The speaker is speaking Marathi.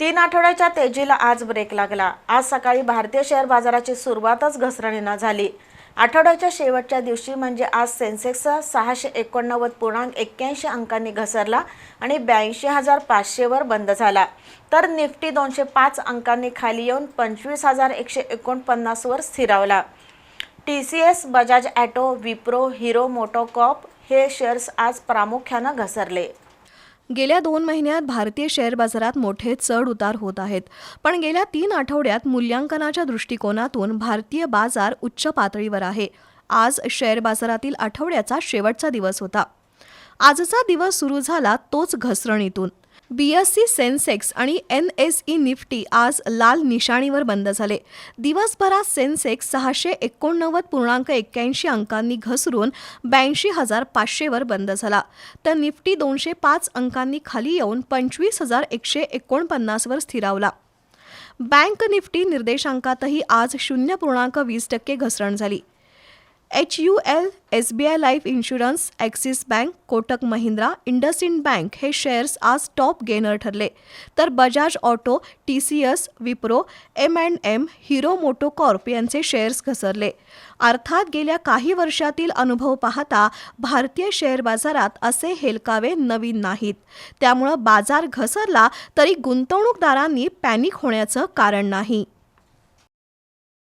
तीन आठवड्याच्या तेजीला आज ब्रेक लागला. आज सकाळी भारतीय शेअर बाजाराची सुरुवातच घसरणीनं झाली. आठवड्याच्या शेवटच्या दिवशी म्हणजे आज सेन्सेक्स सहाशे एकोणनव्वद पूर्णांक एक्क्याऐंशी अंकांनी घसरला आणि ब्याऐंशी हजार पाचशेवर बंद झाला. तर निफ्टी दोनशे पाच अंकांनी खाली येऊन पंचवीस हजार एकशे एकोणपन्नासवर स्थिरावला. T C S Bajaj auto Wipro Hero MotoCorp हे शेअर्स आज प्रामुख्यानं घसरले. गेल्या दोन महिन्यात भारतीय शेअर बाजारात मोठे चढ उतार होत आहेत. पण गेल्या तीन आठवड्यात मूल्यांकनाच्या दृष्टिकोनातून भारतीय बाजार उच्च पातळीवर आहे. आज शेअर बाजारातील आठवड्याचा शेवटचा दिवस होता. आजचा दिवस सुरू झाला तोच घसरणीतून. बीएससी सेन्सेक्स आणि एन एस ई निफ्टी आज लाल निशाणीवर बंद झाले. दिवसभरात सेन्सेक्स सहाशे एकोणनव्वद पूर्णांक एक्क्याऐंशी अंकांनी घसरून ब्याऐंशी हजार पाचशेवर बंद झाला. तर निफ्टी दोनशे पाच अंकांनी खाली येऊन पंचवीस हजार एकशे एकोणपन्नासवर स्थिरावला. बँक निफ्टी निर्देशांकातही आज शून्य पूर्णांक वीस टक्के घसरण झाली. H U L S B I life insurance Axis bank Kotak Mahindra IndusInd bank हे शेअर्स आज टॉप गेनर ठरले. तर Bajaj auto T C S Wipro M and M Hero MotoCorp यांचे शेअर्स घसरले. अर्थात गेल्या काही वर्षातील अनुभव पाहता भारतीय शेअर बाजारात असे हेलकावे नवीन नाहीत. त्यामुळं बाजार घसरला तरी गुंतवणूकदारांनी पॅनिक होण्याचं कारण नाही.